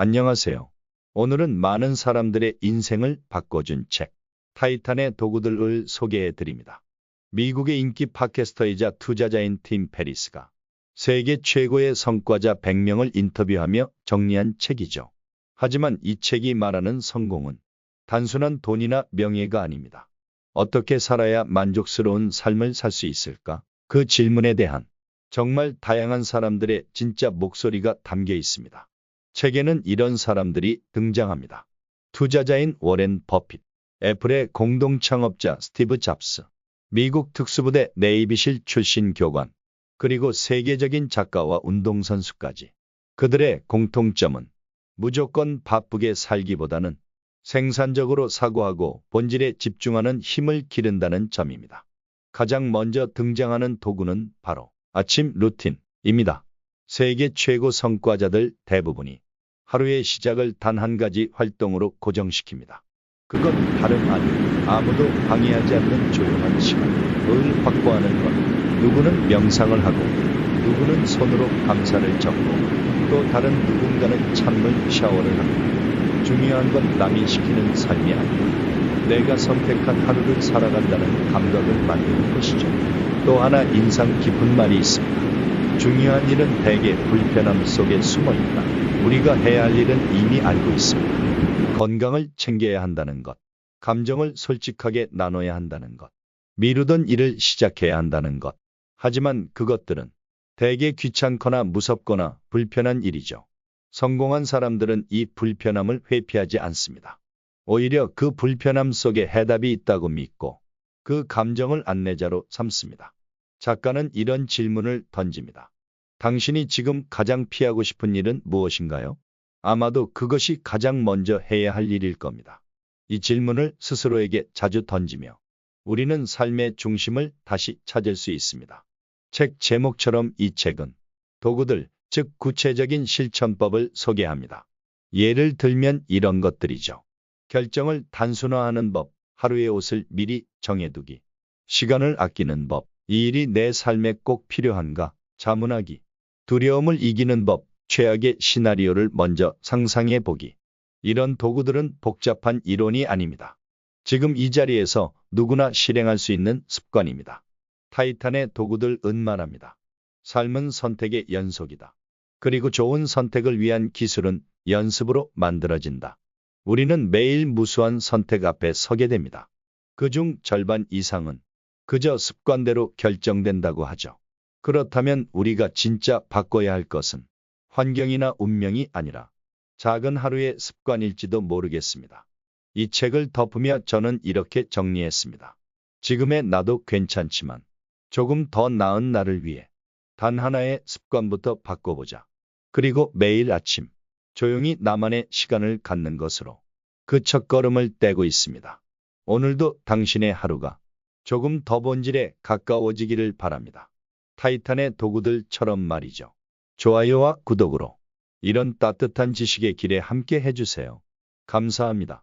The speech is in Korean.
안녕하세요. 오늘은 많은 사람들의 인생을 바꿔준 책, 타이탄의 도구들을 소개해 드립니다. 미국의 인기 팟캐스터이자 투자자인 팀 페리스가 세계 최고의 성과자 100명을 인터뷰하며 정리한 책이죠. 하지만 이 책이 말하는 성공은 단순한 돈이나 명예가 아닙니다. 어떻게 살아야 만족스러운 삶을 살 수 있을까? 그 질문에 대한 정말 다양한 사람들의 진짜 목소리가 담겨 있습니다. 책에는 이런 사람들이 등장합니다. 투자자인 워렌 버핏, 애플의 공동 창업자 스티브 잡스, 미국 특수부대 네이비실 출신 교관, 그리고 세계적인 작가와 운동선수까지. 그들의 공통점은 무조건 바쁘게 살기보다는 생산적으로 사고하고 본질에 집중하는 힘을 기른다는 점입니다. 가장 먼저 등장하는 도구는 바로 아침 루틴입니다. 세계 최고 성과자들 대부분이 하루의 시작을 단 한 가지 활동으로 고정시킵니다. 그건 다름 아닌 아무도 방해하지 않는 조용한 시간을 확보하는 것. 누구는 명상을 하고 누구는 손으로 감사를 적고 또 다른 누군가는 찬물 샤워를 합니다. 중요한 건 남이 시키는 삶이 아니라 내가 선택한 하루를 살아간다는 감각을 만드는 것이죠. 또 하나 인상 깊은 말이 있습니다. 중요한 일은 대개 불편함 속에 숨어 있다. 우리가 해야 할 일은 이미 알고 있습니다. 건강을 챙겨야 한다는 것, 감정을 솔직하게 나눠야 한다는 것, 미루던 일을 시작해야 한다는 것. 하지만 그것들은 대개 귀찮거나 무섭거나 불편한 일이죠. 성공한 사람들은 이 불편함을 회피하지 않습니다. 오히려 그 불편함 속에 해답이 있다고 믿고 그 감정을 안내자로 삼습니다. 작가는 이런 질문을 던집니다. 당신이 지금 가장 피하고 싶은 일은 무엇인가요? 아마도 그것이 가장 먼저 해야 할 일일 겁니다. 이 질문을 스스로에게 자주 던지며 우리는 삶의 중심을 다시 찾을 수 있습니다. 책 제목처럼 이 책은 도구들, 즉 구체적인 실천법을 소개합니다. 예를 들면 이런 것들이죠. 결정을 단순화하는 법, 하루의 옷을 미리 정해두기, 시간을 아끼는 법, 이 일이 내 삶에 꼭 필요한가, 자문하기, 두려움을 이기는 법, 최악의 시나리오를 먼저 상상해 보기. 이런 도구들은 복잡한 이론이 아닙니다. 지금 이 자리에서 누구나 실행할 수 있는 습관입니다. 타이탄의 도구들 은말합니다. 삶은 선택의 연속이다. 그리고 좋은 선택을 위한 기술은 연습으로 만들어진다. 우리는 매일 무수한 선택 앞에 서게 됩니다. 그중 절반 이상은 그저 습관대로 결정된다고 하죠. 그렇다면 우리가 진짜 바꿔야 할 것은 환경이나 운명이 아니라 작은 하루의 습관일지도 모르겠습니다. 이 책을 덮으며 저는 이렇게 정리했습니다. 지금의 나도 괜찮지만 조금 더 나은 나를 위해 단 하나의 습관부터 바꿔보자. 그리고 매일 아침 조용히 나만의 시간을 갖는 것으로 그 첫걸음을 떼고 있습니다. 오늘도 당신의 하루가 조금 더 본질에 가까워지기를 바랍니다. 타이탄의 도구들처럼 말이죠. 좋아요와 구독으로 이런 따뜻한 지식의 길에 함께 해주세요. 감사합니다.